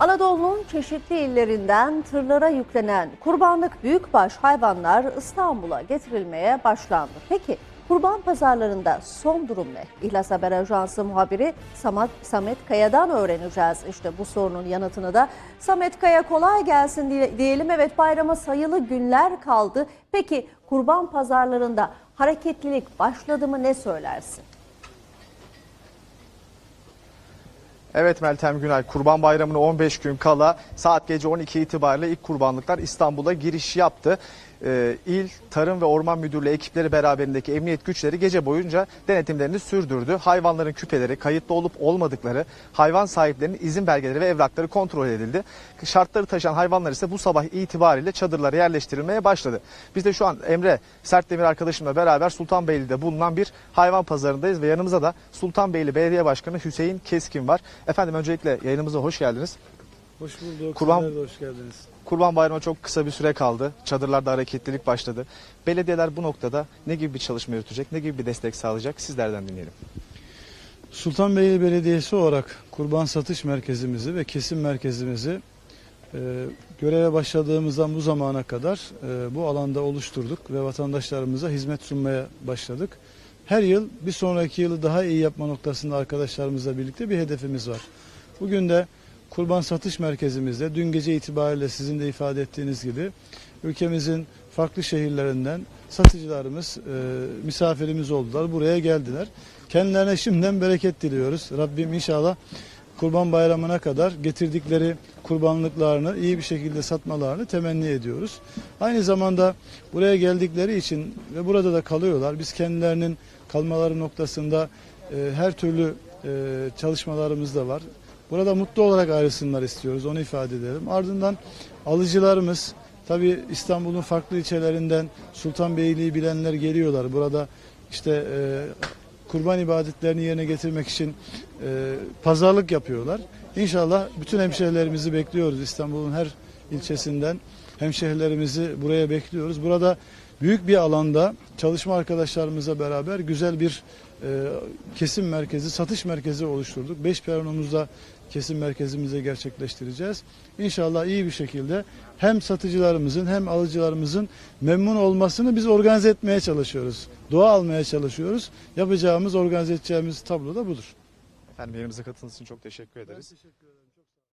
Anadolu'nun çeşitli illerinden tırlara yüklenen kurbanlık büyükbaş hayvanlar İstanbul'a getirilmeye başlandı. Peki kurban pazarlarında son durum ne? İhlas Haber Ajansı muhabiri Samet, Samet Kaya'dan öğreneceğiz. İşte bu sorunun yanıtını da Samet Kaya kolay gelsin diye- diyelim. Evet bayrama sayılı günler kaldı. Peki kurban pazarlarında hareketlilik başladı mı ne söylersin? Evet Meltem Günay, Kurban Bayramı'na 15 gün kala saat gece 12 itibariyle ilk kurbanlıklar İstanbul'a giriş yaptı. Ee, İl Tarım ve Orman Müdürlüğü ekipleri beraberindeki emniyet güçleri gece boyunca denetimlerini sürdürdü. Hayvanların küpeleri, kayıtlı olup olmadıkları, hayvan sahiplerinin izin belgeleri ve evrakları kontrol edildi. Şartları taşıyan hayvanlar ise bu sabah itibariyle çadırlara yerleştirilmeye başladı. Biz de şu an Emre Sertdemir arkadaşımla beraber Sultanbeyli'de bulunan bir hayvan pazarındayız ve yanımızda da Sultanbeyli Belediye Başkanı Hüseyin Keskin var. Efendim öncelikle yayınımıza hoş geldiniz. Hoş bulduk. Kurban- Sizler de hoş geldiniz. Kurban Bayramı çok kısa bir süre kaldı. Çadırlarda hareketlilik başladı. Belediyeler bu noktada ne gibi bir çalışma yürütecek, ne gibi bir destek sağlayacak sizlerden dinleyelim. Sultanbeyli Belediyesi olarak kurban satış merkezimizi ve kesim merkezimizi e, göreve başladığımızdan bu zamana kadar e, bu alanda oluşturduk ve vatandaşlarımıza hizmet sunmaya başladık. Her yıl bir sonraki yılı daha iyi yapma noktasında arkadaşlarımızla birlikte bir hedefimiz var. Bugün de kurban satış merkezimizde dün gece itibariyle sizin de ifade ettiğiniz gibi ülkemizin farklı şehirlerinden satıcılarımız e, misafirimiz oldular. Buraya geldiler. Kendilerine şimdiden bereket diliyoruz. Rabbim inşallah Kurban Bayramı'na kadar getirdikleri kurbanlıklarını iyi bir şekilde satmalarını temenni ediyoruz. Aynı zamanda buraya geldikleri için ve burada da kalıyorlar. Biz kendilerinin kalmaları noktasında e, her türlü e, çalışmalarımız da var. Burada mutlu olarak ayrılsınlar istiyoruz. Onu ifade edelim. Ardından alıcılarımız tabi İstanbul'un farklı ilçelerinden Sultanbeyli'yi bilenler geliyorlar. Burada işte e, kurban ibadetlerini yerine getirmek için e, pazarlık yapıyorlar. İnşallah bütün hemşehrilerimizi bekliyoruz İstanbul'un her ilçesinden. Hemşehrilerimizi buraya bekliyoruz. Burada büyük bir alanda çalışma arkadaşlarımızla beraber güzel bir e, kesim merkezi, satış merkezi oluşturduk. Beş peronumuzda kesim merkezimizi gerçekleştireceğiz. İnşallah iyi bir şekilde hem satıcılarımızın hem alıcılarımızın memnun olmasını biz organize etmeye çalışıyoruz. Dua almaya çalışıyoruz. Yapacağımız, organize edeceğimiz tablo da budur. Efendim yerimize katıldığınız için çok teşekkür ederiz. teşekkür ederim.